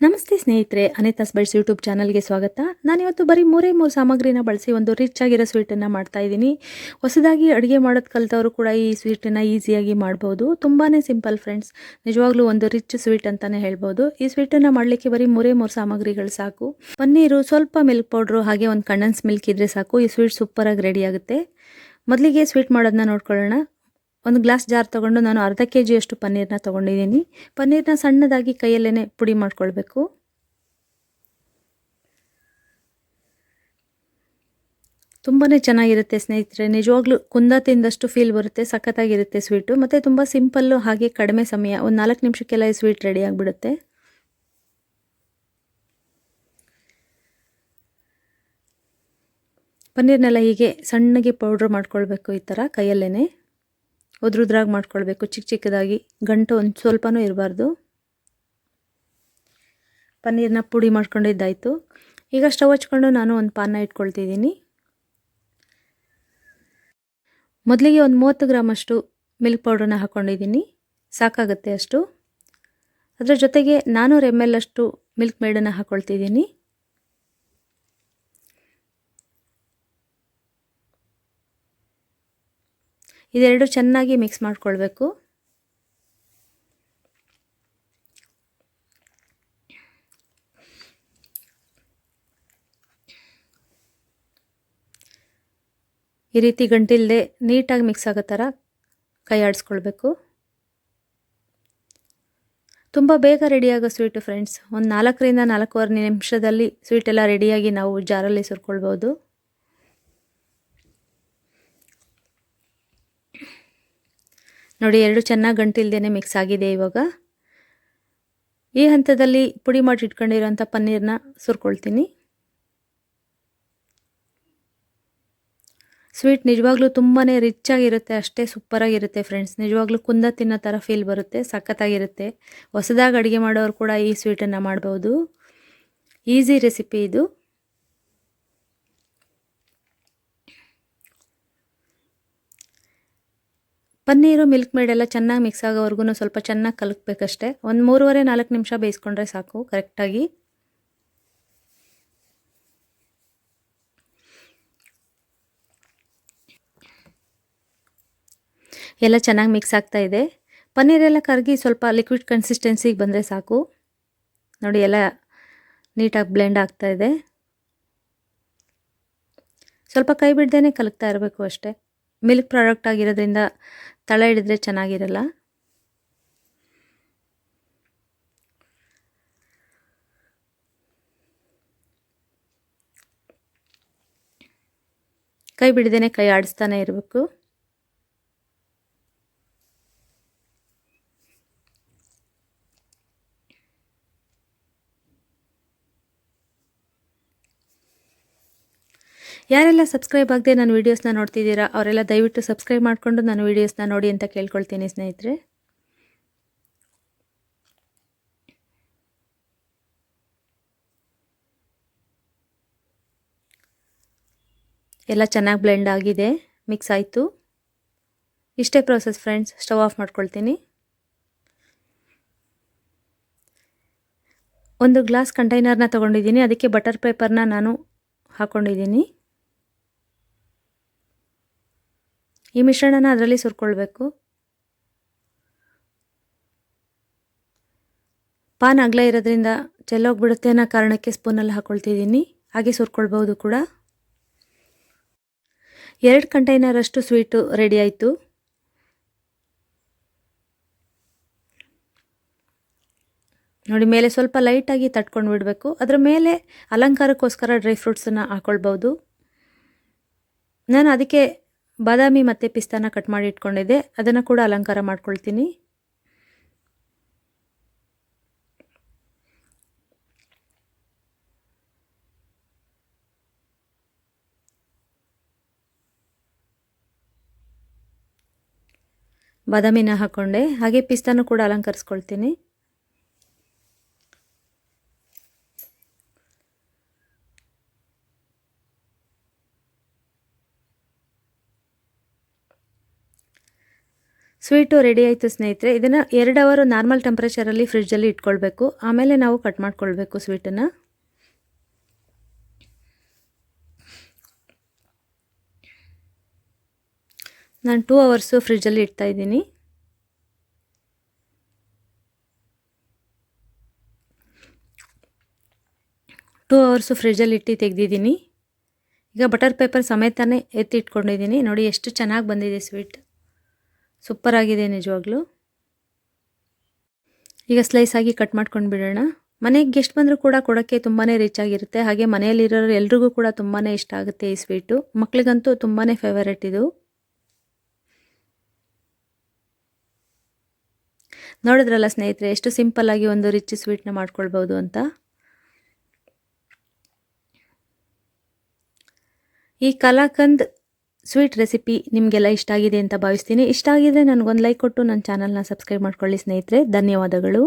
ನಮಸ್ತೆ ಸ್ನೇಹಿತರೆ ಅನಿತಾಸ್ bites YouTube ಚಾನಲ್ಗೆ ಸ್ವಾಗತ. ನಾನಿವತ್ತು ಬರೀ ಮೂರೇ ಮೂರು ಸಾಮಗ್ರಿನ ಬಳಸಿ ಒಂದು ರಿಚ್ ಆಗಿರೋ ಸ್ವೀಟನ್ನು ಮಾಡ್ತಾ ಇದ್ದೀನಿ. ಹೊಸದಾಗಿ ಅಡುಗೆ ಮಾಡೋದು ಕಲಿತವರು ಕೂಡ ಈ ಸ್ವೀಟನ್ನು ಈಸಿಯಾಗಿ ಮಾಡ್ಬೋದು. ತುಂಬಾ ಸಿಂಪಲ್ ಫ್ರೆಂಡ್ಸ್ ನಿಜವಾಗ್ಲೂ ಒಂದು ರಿಚ್ ಸ್ವೀಟ್ ಅಂತಲೇ ಹೇಳ್ಬೋದು. ಈ ಸ್ವೀಟನ್ನು ಮಾಡಲಿಕ್ಕೆ ಬರೀ ಮೂರೇ ಮೂರು ಸಾಮಗ್ರಿಗಳು ಸಾಕು. ಪನ್ನೀರು, ಸ್ವಲ್ಪ ಮಿಲ್ಕ್ ಪೌಡ್ರು ಹಾಗೆ ಒಂದು ಕಂಡನ್ಸ್ ಮಿಲ್ಕ್ ಇದ್ದರೆ ಸಾಕು. ಈ ಸ್ವೀಟ್ ಸೂಪರಾಗಿ ರೆಡಿ ಆಗುತ್ತೆ. ಮೊದಲಿಗೆ ಸ್ವೀಟ್ ಮಾಡೋದನ್ನ ನೋಡ್ಕೊಳ್ಳೋಣ. ಒಂದು ಗ್ಲಾಸ್ ಜಾರ್ ತೊಗೊಂಡು ನಾನು ಅರ್ಧ ಕೆ ಜಿಯಷ್ಟು ಪನ್ನೀರನ್ನ ತೊಗೊಂಡಿದ್ದೀನಿ. ಪನ್ನೀರನ್ನ ಸಣ್ಣದಾಗಿ ಕೈಯಲ್ಲೇ ಪುಡಿ ಮಾಡ್ಕೊಳ್ಬೇಕು. ತುಂಬಾ ಚೆನ್ನಾಗಿರುತ್ತೆ ಸ್ನೇಹಿತರೆ, ನಿಜವಾಗ್ಲೂ ಕುಂದ ತಿಂದಷ್ಟು ಫೀಲ್ ಬರುತ್ತೆ, ಸಖತ್ತಾಗಿರುತ್ತೆ ಸ್ವೀಟು ಮತ್ತು ತುಂಬ ಸಿಂಪಲ್ಲು ಹಾಗೆ ಕಡಿಮೆ ಸಮಯ, ಒಂದು ನಾಲ್ಕು ನಿಮಿಷಕ್ಕೆಲ್ಲ ಈ ಸ್ವೀಟ್ ರೆಡಿ ಆಗಿಬಿಡುತ್ತೆ. ಪನ್ನೀರ್ನೆಲ್ಲ ಹೀಗೆ ಸಣ್ಣಗೆ ಪೌಡ್ರ್ ಮಾಡ್ಕೊಳ್ಬೇಕು ಈ ಥರ ಕೈಯಲ್ಲೇ ಉದ್ರುದ್ರಾಗಿ ಮಾಡ್ಕೊಳ್ಬೇಕು. ಚಿಕ್ಕ ಚಿಕ್ಕದಾಗಿ. ಗಂಟು ಒಂದು ಸ್ವಲ್ಪನೂ ಇರಬಾರ್ದು. ಪನ್ನೀರನ್ನ ಪುಡಿ ಮಾಡ್ಕೊಂಡಿದ್ದಾಯಿತು. ಈಗ ಸ್ಟವ್ ಹಚ್ಕೊಂಡು ನಾನು ಒಂದು ಪಾನ ಇಟ್ಕೊಳ್ತಿದ್ದೀನಿ. ಮೊದಲಿಗೆ ಒಂದು ಮೂವತ್ತು ಗ್ರಾಮಷ್ಟು ಮಿಲ್ಕ್ ಪೌಡ್ರನ್ನ ಹಾಕ್ಕೊಂಡಿದ್ದೀನಿ ಸಾಕಾಗುತ್ತೆ ಅಷ್ಟು. ಅದರ ಜೊತೆಗೆ ನಾನ್ನೂರು ಎಂ ಎಲ್ ಅಷ್ಟು ಮಿಲ್ಕ್ ಮೇಡನ್ನು ಹಾಕ್ಕೊಳ್ತಿದ್ದೀನಿ ಇದೆರಡು ಚೆನ್ನಾಗಿ ಮಿಕ್ಸ್ ಮಾಡಿಕೊಳ್ಬೇಕು. ಈ ರೀತಿ ಗಂಟಿಲ್ಲದೆ ನೀಟಾಗಿ ಮಿಕ್ಸ್ ಆಗೋ ಥರ ಕೈ ಆಡಿಸ್ಕೊಳ್ಬೇಕು. ತುಂಬ ಬೇಗ ರೆಡಿಯಾಗೋ ಸ್ವೀಟು ಫ್ರೆಂಡ್ಸ್ ಒಂದು ನಾಲ್ಕರಿಂದ ನಾಲ್ಕೂವರೆ ನಿಮಿಷದಲ್ಲಿ ಸ್ವೀಟೆಲ್ಲ ರೆಡಿಯಾಗಿ ನಾವು ಜಾರಲ್ಲಿ ಸುರ್ಕೊಳ್ಬೋದು. ನೋಡಿ, ಎರಡು ಚೆನ್ನಾಗಿ ಗಂಟಿಲ್ದೇ ಮಿಕ್ಸ್ ಆಗಿದೆ ಇವಾಗ. ಈ ಹಂತದಲ್ಲಿ ಪುಡಿ ಮಾಡಿ ಇಟ್ಕೊಂಡಿರೋಂಥ ಪನ್ನೀರನ್ನ ಸುರ್ಕೊಳ್ತೀನಿ. ಸ್ವೀಟ್ ನಿಜವಾಗ್ಲೂ ತುಂಬಾ ರಿಚ್ ಆಗಿರುತ್ತೆ, ಅಷ್ಟೇ ಸೂಪರಾಗಿರುತ್ತೆ ಫ್ರೆಂಡ್ಸ್ ನಿಜವಾಗ್ಲೂ ಕುಂದ ತಿನ್ನೋ ಥರ ಫೀಲ್ ಬರುತ್ತೆ, ಸಖತ್ತಾಗಿರುತ್ತೆ. ಹೊಸದಾಗಿ ಅಡುಗೆ ಮಾಡೋರು ಕೂಡ ಈ ಸ್ವೀಟನ್ನು ಮಾಡ್ಬೋದು. ಈಸಿ ರೆಸಿಪಿ ಇದು. ಪನ್ನೀರು, ಮಿಲ್ಕ್ ಮೇಡ್ ಎಲ್ಲ ಚೆನ್ನಾಗಿ ಮಿಕ್ಸ್ ಆಗೋವರೆಗೂ ಸ್ವಲ್ಪ ಚೆನ್ನಾಗಿ ಕಲಕಬೇಕಷ್ಟೇ ಒಂದು ಮೂರುವರೆ, ನಾಲ್ಕು ನಿಮಿಷ ಬೇಯಿಸ್ಕೊಂಡ್ರೆ ಸಾಕು ಕರೆಕ್ಟಾಗಿ ಎಲ್ಲ ಚೆನ್ನಾಗಿ ಮಿಕ್ಸ್ ಆಗ್ತಾ ಇದೆ. ಪನ್ನೀರೆಲ್ಲ ಕರಗಿ ಸ್ವಲ್ಪ ಲಿಕ್ವಿಡ್ ಕನ್ಸಿಸ್ಟೆನ್ಸಿಗೆ ಬಂದರೆ ಸಾಕು. ನೋಡಿ, ಎಲ್ಲ ನೀಟಾಗಿ ಬ್ಲೆಂಡ್ ಆಗ್ತಾ ಇದೆ. ಸ್ವಲ್ಪ ಕೈ ಬಿಡ್ದೇ ಕಲಕ್ತಾ ಇರಬೇಕು ಅಷ್ಟೇ. ಮಿಲ್ಕ್ ಪ್ರಾಡಕ್ಟ್ ಆಗಿರೋದ್ರಿಂದ ತಳ ಹಿಡಿದ್ರೆ ಚೆನ್ನಾಗಿರಲ್ಲ? ಕೈ ಬಿಡದೇನೆ ಕೈ ಆಡಿಸ್ತಾನೆ ಇರಬೇಕು. ಯಾರೆಲ್ಲ ಸಬ್ಸ್ಕ್ರೈಬ್ ಆಗದೆ ನನ್ನ ವೀಡಿಯೋಸ್ನ ನೋಡ್ತಿದ್ದೀರಾ, ಅವರೆಲ್ಲ ದಯವಿಟ್ಟು ಸಬ್ಸ್ಕ್ರೈಬ್ ಮಾಡಿಕೊಂಡು ನನ್ನ ವೀಡಿಯೋಸ್ನ ನೋಡಿ ಅಂತ ಕೇಳ್ಕೊಳ್ತೀನಿ ಸ್ನೇಹಿತರೆ. ಎಲ್ಲ ಚೆನ್ನಾಗಿ ಬ್ಲೆಂಡ್ ಆಗಿದೆ ಮಿಕ್ಸ್ ಆಯಿತು. ಇಷ್ಟೇ ಪ್ರೋಸೆಸ್ ಫ್ರೆಂಡ್ಸ್ ಸ್ಟವ್ ಆಫ್ ಮಾಡ್ಕೊಳ್ತೀನಿ. ಒಂದು ಗ್ಲಾಸ್ ಕಂಟೈನರ್ನ ತೊಗೊಂಡಿದ್ದೀನಿ, ಅದಕ್ಕೆ ಬಟರ್ ಪೇಪರ್ನ ನಾನು ಹಾಕ್ಕೊಂಡಿದ್ದೀನಿ ಈ ಮಿಶ್ರಣನ ಅದರಲ್ಲಿ ಸುರ್ಕೊಳ್ಬೇಕು. ಪಾನ್ ಅಗಲ ಇರೋದ್ರಿಂದ ಚೆಲ್ಲೋಗ್ಬಿಡುತ್ತೆ ಅನ್ನೋ ಕಾರಣಕ್ಕೆ ಸ್ಪೂನಲ್ಲಿ ಹಾಕ್ಕೊಳ್ತಿದ್ದೀನಿ ಹಾಗೆ ಸುರ್ಕೊಳ್ಬೋದು ಕೂಡ. ಎರಡು ಕಂಟೈನರಷ್ಟು ಸ್ವೀಟು ರೆಡಿ ಆಯಿತು. ನೋಡಿ, ಮೇಲೆ ಸ್ವಲ್ಪ ಲೈಟಾಗಿ ತಟ್ಕೊಂಡು ಬಿಡಬೇಕು. ಅದರ ಮೇಲೆ ಅಲಂಕಾರಕ್ಕೋಸ್ಕರ ಡ್ರೈ ಫ್ರೂಟ್ಸನ್ನು ಹಾಕ್ಕೊಳ್ಬೋದು ನಾನು ಅದಕ್ಕೆ ಬಾದಾಮಿ ಮತ್ತು ಪಿಸ್ತಾನ ಕಟ್ ಮಾಡಿ ಇಟ್ಕೊಂಡಿದ್ದೆ. ಅದನ್ನು ಕೂಡ ಅಲಂಕಾರ ಮಾಡ್ಕೊಳ್ತೀನಿ. ಬಾದಾಮಿನ ಹಾಕ್ಕೊಂಡೆ ಹಾಗೆ ಪಿಸ್ತಾನು ಕೂಡ ಅಲಂಕರಿಸ್ಕೊಳ್ತೀನಿ. ಸ್ವೀಟು ರೆಡಿ ಆಯಿತು ಸ್ನೇಹಿತರೆ, ಇದನ್ನು ಎರಡು ಅವರು ನಾರ್ಮಲ್ ಟೆಂಪ್ರೇಚರಲ್ಲಿ ಫ್ರಿಡ್ಜಲ್ಲಿ ಇಟ್ಕೊಳ್ಬೇಕು. ಆಮೇಲೆ ನಾವು ಕಟ್ ಮಾಡ್ಕೊಳ್ಬೇಕು ಸ್ವೀಟನ್ನು. ನಾನು ಟೂ ಅವರ್ಸು ಫ್ರಿಡ್ಜಲ್ಲಿ ಇಡ್ತಾ ಇದ್ದೀನಿ. ಟೂ ಅವರ್ಸು ಫ್ರಿಡ್ಜಲ್ಲಿ ಇಟ್ಟು ತೆಗೆದಿದ್ದೀನಿ. ಈಗ ಬಟರ್ ಪೇಪರ್ ಸಮೇತನೇ ಎತ್ತಿ ಇಟ್ಕೊಂಡಿದ್ದೀನಿ. ನೋಡಿ ಎಷ್ಟು ಚೆನ್ನಾಗಿ ಬಂದಿದೆ ಸ್ವೀಟ್. ಸೂಪರ್ ಆಗಿದೆ ನಿಜವಾಗ್ಲೂ. ಈಗ ಸ್ಲೈಸ್ ಆಗಿ ಕಟ್ ಮಾಡ್ಕೊಂಡು ಬಿಡೋಣ. ಮನೆಗೆ ಗೆಸ್ಟ್ ಬಂದರೂ ಕೂಡ ಕೊಡೋಕ್ಕೆ ತುಂಬಾ ರಿಚ್ ಆಗಿರುತ್ತೆ. ಹಾಗೆ ಮನೆಯಲ್ಲಿರೋರು ಎಲ್ರಿಗೂ ಕೂಡ ತುಂಬಾ ಇಷ್ಟ ಆಗುತ್ತೆ ಈ ಸ್ವೀಟು ಮಕ್ಳಿಗಂತೂ ತುಂಬಾ ಫೇವರೆಟ್ ಇದು. ನೋಡಿದ್ರಲ್ಲ ಸ್ನೇಹಿತರೆ, ಎಷ್ಟು ಸಿಂಪಲ್ಲಾಗಿ ಒಂದು ರಿಚ್ ಸ್ವೀಟ್ನ ಮಾಡ್ಕೊಳ್ಬೋದು ಅಂತ. ಈ ಕಲಾಕಂದ್ ಸ್ವೀಟ್ ರೆಸಿಪಿ ನಿಮಗೆಲ್ಲ ಇಷ್ಟ ಆಗಿದೆ ಅಂತ ಭಾವಿಸ್ತೀನಿ. ಇಷ್ಟ ಆಗಿದ್ರೆ ನನಗೊಂದು ಲೈಕ್ ಕೊಟ್ಟು ನನ್ನ ಚಾನಲ್ನ ಸಬ್ಸ್ಕ್ರೈಬ್ ಮಾಡ್ಕೊಳ್ಳಿ ಸ್ನೇಹಿತರೆ. ಧನ್ಯವಾದಗಳು.